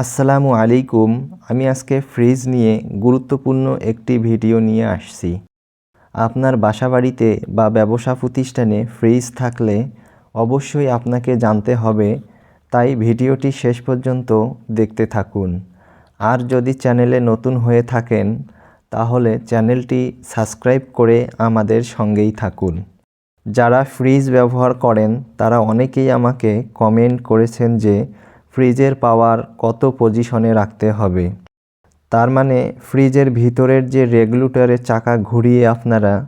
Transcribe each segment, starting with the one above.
আসসালামু আলাইকুম, আমি আজকে ফ্রিজ নিয়ে গুরুত্বপূর্ণ একটি ভিডিও নিয়ে আসছি। আপনার বাসাবাড়িতে বা ব্যবসা প্রতিষ্ঠানে ফ্রিজ থাকলে অবশ্যই আপনাকে জানতে হবে, তাই ভিডিওটি শেষ পর্যন্ত দেখতে থাকুন। আর যদি চ্যানেলে নতুন হয়ে থাকেন, তাহলে চ্যানেলটি সাবস্ক্রাইব করে আমাদের সঙ্গেই থাকুন। যারা ফ্রিজ ব্যবহার করেন, তারা অনেকেই আমাকে কমেন্ট করেছেন যে ফ্রিজের পাওয়ার কত পজিশনে রাখতে হবে? তার মানে ফ্রিজের ভিতরের যে রেগুলেটরের চাকা ঘুরিয়ে আপনারা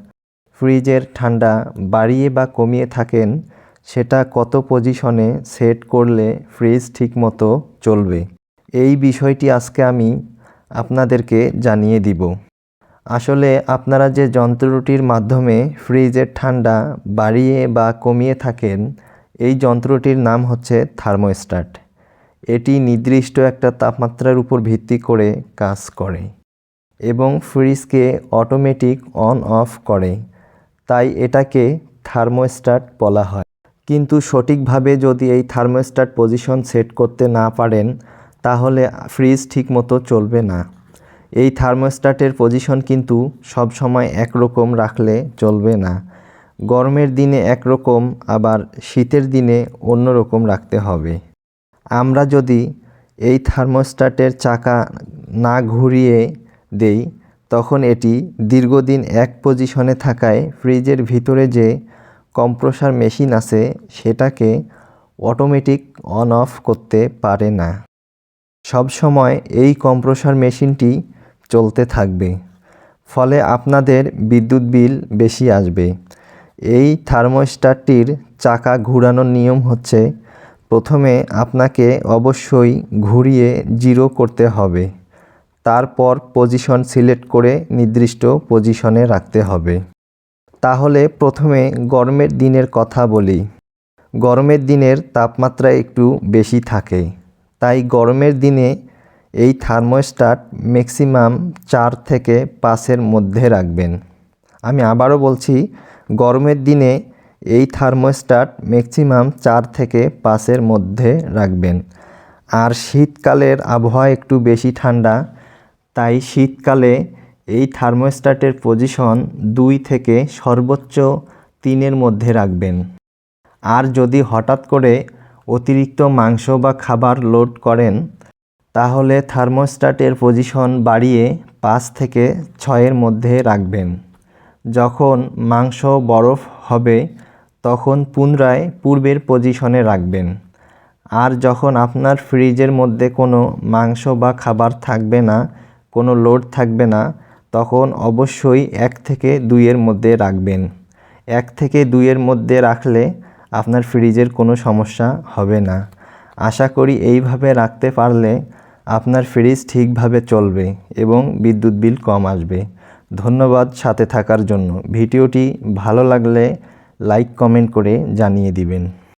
ফ্রিজের ঠান্ডা বাড়িয়ে বা কমিয়ে থাকেন, সেটা কত পজিশনে সেট করলে ফ্রিজ ঠিকমতো চলবে? এই বিষয়টি আজকে আমি আপনাদেরকে জানিয়ে দিব। আসলে আপনারা যে যন্ত্রটির মাধ্যমে ফ্রিজের ঠান্ডা বাড়িয়ে বা কমিয়ে থাকেন, এই যন্ত্রটির নাম হচ্ছে থার্মোস্ট্যাট। এটি নির্দিষ্ট একটা তাপমাত্রার উপর ভিত্তি করে কাজ করে এবং ফ্রিজকে অটোমেটিক অন অফ করে। তাই এটাকে থার্মোস্ট্যাট বলা হয়। কিন্তু সঠিকভাবে যদি এই থার্মোস্ট্যাট পজিশন সেট করতে না পারেন, তাহলে ফ্রিজ ঠিকমতো চলবে না। এই থার্মোস্ট্যাটের পজিশন কিন্তু সব সময় একরকম রাখলে চলবে না। গরমের দিনে একরকম, আবার শীতের দিনে অন্য রকম রাখতে হবে। আমরা যদি এই থার্মোস্ট্যাটের চাকা না ঘুরিয়ে দেই, তখন এটি দীর্ঘদিন এক পজিশনে থাকায় ফ্রিজের ভিতরে যে কম্প্রেসার মেশিন আছে, সেটাকে অটোমেটিক অন অফ করতে পারে না। সব সময় এই কম্প্রেসার মেশিনটি চলতে থাকবে, ফলে আপনাদের বিদ্যুৎ বিল বেশি আসবে। এই থার্মোস্ট্যাটটির চাকা ঘোরানোর নিয়ম হচ্ছে প্রথমে আপনাকে অবশ্যই ঘুরিয়ে জিরো করতে হবে। তারপর পজিশন সিলেক্ট করে নির্দিষ্ট পজিশনে রাখতে হবে। তাহলে প্রথমে গরমের দিনের কথা বলি। গরমের দিনের তাপমাত্রা একটু বেশি থাকে। তাই গরমের দিনে এই থার্মোস্ট্যাট ম্যাক্সিমাম চার থেকে পাঁচের মধ্যে রাখবেন। আমি আবারও বলছি, গরমের দিনে এই থার্মোস্ট্যাট ম্যাক্সিমাম চার থেকে পাঁচের মধ্যে রাখবেন। আর শীতকালের আবহাওয়া একটু বেশি ঠান্ডা, তাই শীতকালে এই থার্মোস্ট্যাটের পজিশন দুই থেকে সর্বোচ্চ তিনের মধ্যে রাখবেন। আর যদি হঠাৎ করে অতিরিক্ত মাংস বা খাবার লোড করেন, তাহলে থার্মোস্ট্যাটের পজিশন বাড়িয়ে পাঁচ থেকে ছয়ের মধ্যে রাখবেন। যখন মাংস বরফ হবে তখন পুনরায় পূর্বের পজিশনে রাখবেন। আর যখন আপনার ফ্রিজের মধ্যে কোনো মাংস বা খাবার থাকবে না, কোনো লোড থাকবে না, তখন অবশ্যই এক থেকে দুইয়ের মধ্যে রাখবেন। এক থেকে দুইয়ের মধ্যে রাখলে আপনার ফ্রিজের কোনো সমস্যা হবে না। আশা করি এইভাবে রাখতে পারলে আপনার ফ্রিজ ঠিকভাবে চলবে এবং বিদ্যুৎ বিল কম আসবে। ধন্যবাদ সাথে থাকার জন্য। ভিডিওটি ভালো লাগলে লাইক কমেন্ট করে জানিয়ে দিবেন।